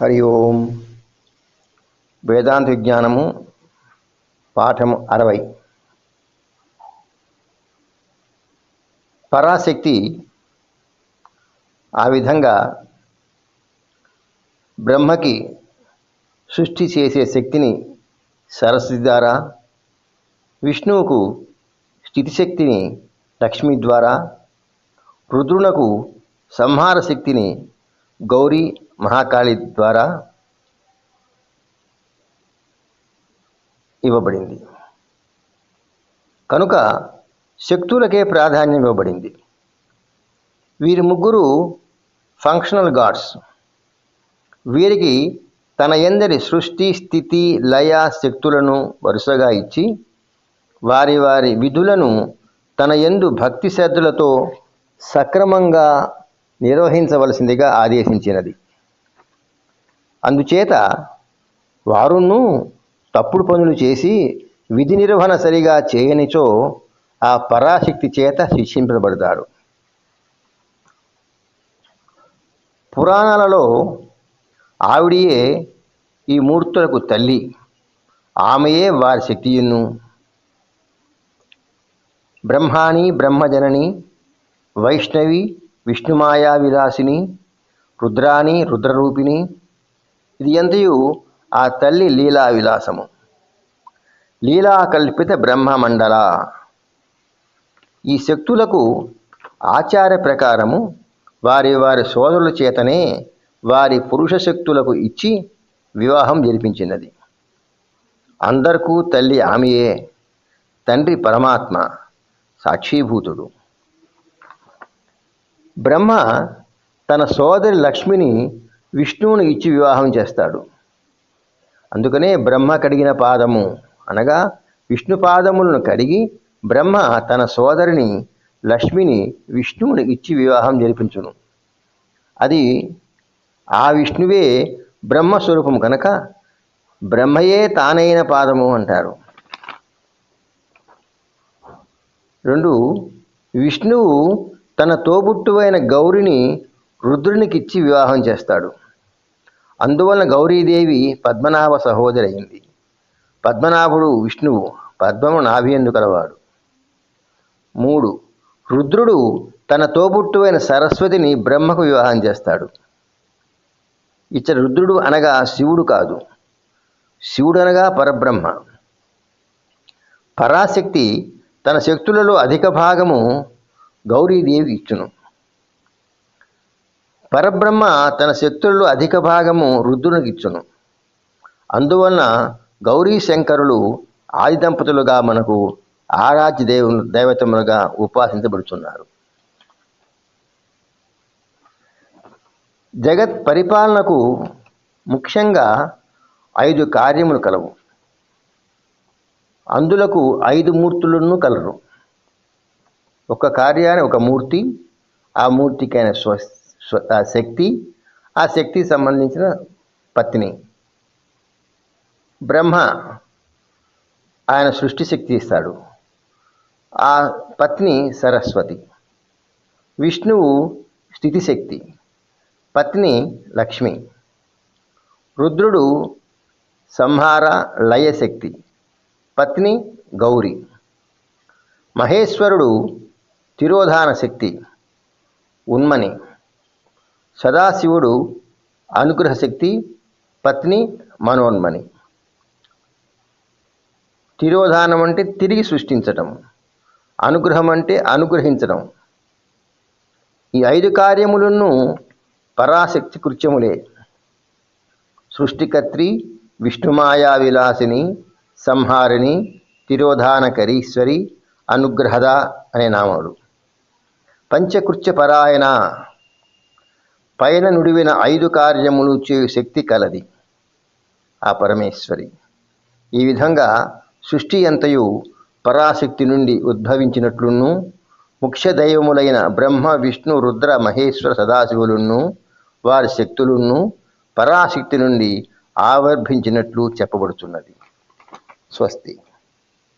హరి ఓం. వేదాంత విజ్ఞానము పాఠము అరవై. పరాశక్తి ఆ విధంగా బ్రహ్మకి సృష్టి చేసే శక్తిని సరస్వతి ద్వారా విష్ణువుకు స్థితిశక్తిని లక్ష్మి ద్వారా రుద్రునకు సంహార శక్తిని గౌరీ మహాకాళి ద్వారా ఇవ్వబడింది. కనుక శక్తులకే ప్రాధాన్యం ఇవ్వబడింది. వీరి ముగ్గురు ఫంక్షనల్ గాడ్స్ వీరికి తన ఎందరి సృష్టి స్థితి లయ శక్తులను వరుసగా ఇచ్చి వారి వారి విధులను తన ఎందు భక్తి శ్రద్ధలతో సక్రమంగా నిర్వహించవలసిందిగా ఆదేశించినది. అందుచేత వారును తప్పుడు పనులు చేసి విధి నిర్వహణ సరిగా చేయనిచో ఆ పరాశక్తి చేత శిక్షింపబడతాడు పురాణాలలో ఆవిడియే ఈ మూర్తులకు తల్లి ఆమెయే వారి శక్తియును బ్రహ్మాని బ్రహ్మజనని వైష్ణవి విష్ణుమాయా విలాసిని రుద్రాణి రుద్రరూపిణి ఇది ఎంతయు ఆ తల్లి లీలా విలాసము లీలా కల్పిత బ్రహ్మమండల. ఈ శక్తులకు ఆచార ప్రకారము వారి వారి సోదరుల చేతనే వారి పురుష శక్తులకు ఇచ్చి వివాహం జరిపించినది. అందరికూ తల్లి ఆమెయే తండ్రి పరమాత్మ సాక్షీభూతుడు. బ్రహ్మ తన సోదరి లక్ష్మిని విష్ణువును ఇచ్చి వివాహం చేస్తాడు. అందుకనే బ్రహ్మ కడిగిన పాదము అనగా విష్ణు పాదములను కడిగి బ్రహ్మ తన సోదరిని లక్ష్మిని విష్ణువుని ఇచ్చి వివాహం జరిపించును. అది ఆ విష్ణువే బ్రహ్మస్వరూపం కనుక బ్రహ్మయే తానైన పాదము అంటారు. రెండు విష్ణువు తన తోబుట్టువైన గౌరిని రుద్రునికిచ్చి వివాహం చేస్తాడు. అందువలన గౌరీదేవి పద్మనాభ సహోదరి అయింది పద్మనాభుడు విష్ణువు పద్మము నాభియందు కలవాడు. మూడు రుద్రుడు తన తోబుట్టువైన సరస్వతిని బ్రహ్మకు వివాహం చేస్తాడు. ఇచ్చ రుద్రుడు అనగా శివుడు కాదు. శివుడు అనగా పరబ్రహ్మ. పరాశక్తి తన శక్తులలో అధిక భాగము గౌరీదేవి ఇచ్చును. పరబ్రహ్మ తన శక్తులలో అధిక భాగము రుద్రునికిచ్చును. అందువలన గౌరీ శంకరులు ఆది దంపతులుగా మనకు ఆరాధ్య దేవు దేవతములుగా ఉపాసించబడుతున్నారు జగత్ పరిపాలనకు ముఖ్యంగా ఐదు కార్యములు కలవు. అందులకు ఐదు మూర్తులను కలరు. ఒక కార్యాన్ని ఒక మూర్తి ఆ మూర్తికైన స్వ స్వ ఆ శక్తి ఆ శక్తికి సంబంధించిన పత్ని. బ్రహ్మ ఆయన సృష్టి శక్తి ఇస్తాడు. ఆ పత్ని సరస్వతి. విష్ణువు స్థితిశక్తి పత్ని లక్ష్మి. రుద్రుడు సంహార లయశక్తి పత్ని గౌరి. మహేశ్వరుడు తిరోధాన శక్తి ఉన్మని. సదాశివుడు అనుగ్రహ శక్తి పత్ని మనోన్మని. తిరోధానం అంటే తిరిగి సృష్టించటం. అనుగ్రహం అంటే అనుగ్రహించడం ఈ ఐదు కార్యములను పరాశక్తి కృత్యములే. సృష్టికర్త్రి విష్ణుమాయా విలాసిని సంహారిణి తిరోధానకరీశ్వరి అనుగ్రహద అనే నామములు పంచకృత్య పరాయణ పైన నుడివిన ఐదు కార్యములు చేయు శక్తి కలది. ఆ పరమేశ్వరి. ఈ విధంగా సృష్టి అంతయు పరాశక్తి నుండి ఉద్భవించినట్లును ముఖ్య దైవములైన బ్రహ్మ విష్ణు రుద్ర మహేశ్వర సదాశివులను వారి శక్తులను పరాశక్తి నుండి ఆవర్భించినట్లు చెప్పబడుతున్నది స్వస్తి.